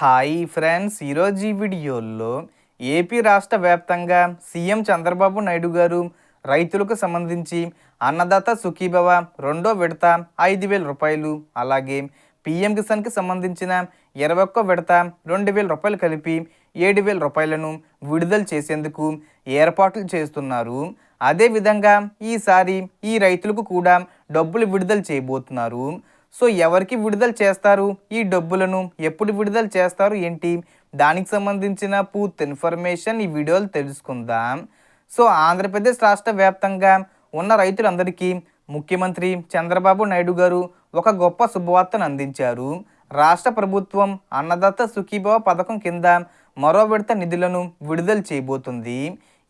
Hi friends ఈరోజు ఈ వీడియోలో ఏపీ రాష్ట్ర వ్యాప్తంగా సీఎం చంద్రబాబు నాయుడు గారు రైతులకు సంబంధించి అన్నదాత సుఖీభవ రెండో విడత ఐదు వేల రూపాయలు అలాగే పిఎం కిసాన్కి సంబంధించిన ఇరవై ఒక్క విడత రెండు వేల రూపాయలు కలిపి ఏడు వేల రూపాయలను విడుదల చేసేందుకు ఏర్పాట్లు చేస్తున్నారు. అదేవిధంగా ఈసారి ఈ రైతులకు కూడా డబ్బులు విడుదల చేయబోతున్నారు. సో ఎవరికి విడుదల చేస్తారు? ఈ డబ్బులను ఎప్పుడు విడుదల చేస్తారు ఏంటి? దానికి సంబంధించిన పూర్తి ఇన్ఫర్మేషన్ ఈ వీడియోలో తెలుసుకుందాం. సో ఆంధ్రప్రదేశ్ రాష్ట్ర వ్యాప్తంగా ఉన్న రైతులందరికీ ముఖ్యమంత్రి చంద్రబాబు నాయుడు గారు ఒక గొప్ప శుభవార్తను అందించారు. రాష్ట్ర ప్రభుత్వం అన్నదాత సుఖీభవ పథకం కింద మరో విడత నిధులను విడుదల చేయబోతుంది.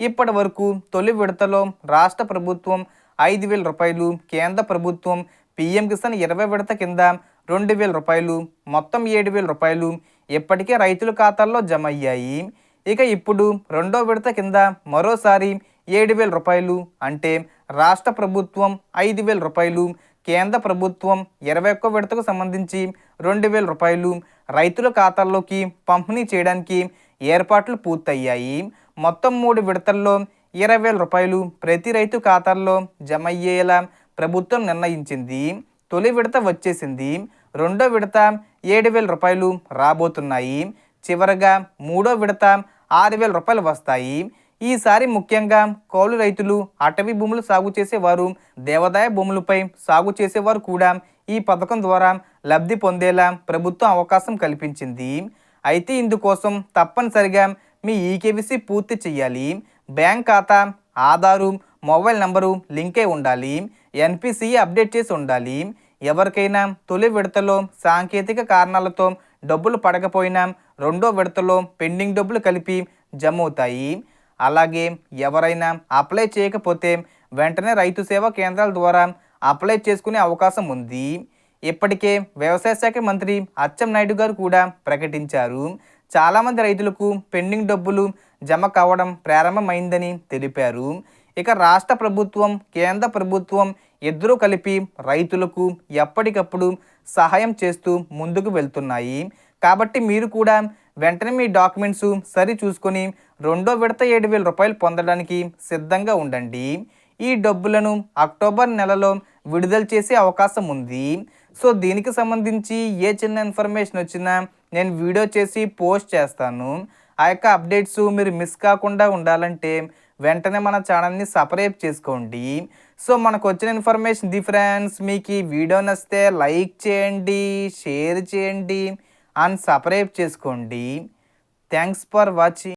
ఇప్పటి వరకు తొలి విడతలో రాష్ట్ర ప్రభుత్వం ఐదు వేల రూపాయలు కేంద్ర ప్రభుత్వం పీఎం కిసాన్ ఇరవై విడత కింద రెండు వేల రూపాయలు మొత్తం ఏడు వేల రూపాయలు ఇప్పటికే రైతుల ఖాతాల్లో జమ అయ్యాయి. ఇక ఇప్పుడు రెండో విడత కింద మరోసారి ఏడు వేల రూపాయలు అంటే రాష్ట్ర ప్రభుత్వం ఐదు వేల రూపాయలు కేంద్ర ప్రభుత్వం ఇరవై ఒక్క విడతకు సంబంధించి రెండు వేల రూపాయలు రైతుల ఖాతాల్లోకి పంపిణీ చేయడానికి ఏర్పాట్లు పూర్తయ్యాయి. మొత్తం మూడు విడతల్లో ఇరవై వేల రూపాయలు ప్రతి రైతు ఖాతాల్లో జమ అయ్యేలా ప్రభుత్వం నిర్ణయించింది తొలి విడత వచ్చేసింది. రెండో విడత ఏడు వేల రూపాయలు రాబోతున్నాయి. చివరగా మూడో విడత ఆరు వేల రూపాయలు వస్తాయి. ఈసారి ముఖ్యంగా కౌలు రైతులు అటవీ భూములు సాగు చేసేవారు దేవాదాయ భూములపై సాగు చేసేవారు కూడా ఈ పథకం ద్వారా లబ్ధి పొందేలా ప్రభుత్వం అవకాశం కల్పించింది. అయితే ఇందుకోసం తప్పనిసరిగా మీ ఈకేవీసీ పూర్తి చేయాలి. బ్యాంక్ ఖాతా ఆధారు మొబైల్ నంబరు లింక్ అయి ఉండాలి. ఎన్పిసి అప్డేట్ చేసి ఉండాలి. ఎవరికైనా తొలి విడతలో సాంకేతిక కారణాలతో డబ్బులు పడకపోయినా రెండో విడతలో పెండింగ్ డబ్బులు కలిపి జమ అవుతాయి అలాగే ఎవరైనా అప్లై చేయకపోతే వెంటనే రైతు సేవా కేంద్రాల ద్వారా అప్లై చేసుకునే అవకాశం ఉంది. ఇప్పటికే వ్యవసాయ శాఖ మంత్రి అచ్చెన్నాయుడు గారు కూడా ప్రకటించారు. చాలామంది రైతులకు పెండింగ్ డబ్బులు జమ కావడం ప్రారంభమైందని తెలిపారు. ఇక రాష్ట్ర ప్రభుత్వం కేంద్ర ప్రభుత్వం ఇద్దరూ కలిపి రైతులకు ఎప్పటికప్పుడు సహాయం చేస్తూ ముందుకు వెళ్తున్నాయి. కాబట్టి మీరు కూడా వెంటనే మీ డాక్యుమెంట్స్ సరి చూసుకొని రెండో విడత ఏడు వేల రూపాయలు పొందడానికి సిద్ధంగా ఉండండి. ఈ డబ్బులను అక్టోబర్ నెలలో విడుదల చేసే అవకాశం ఉంది. సో దీనికి సంబంధించి ఏ చిన్న ఇన్ఫర్మేషన్ వచ్చినా నేను వీడియో చేసి పోస్ట్ చేస్తాను. ఆ యొక్క అప్డేట్స్ మీరు మిస్ కాకుండా ఉండాలంటే వెంటనే మన ఛానల్ని సపరేట్ చేసుకోండి. సో మనకు వచ్చిన ఇన్ఫర్మేషన్ డిఫరెన్స్ మీకు ఈ వీడియో నచ్చితే లైక్ చేయండి షేర్ చేయండి అండ్ సపరేట్ చేసుకోండి. Thanks for watching.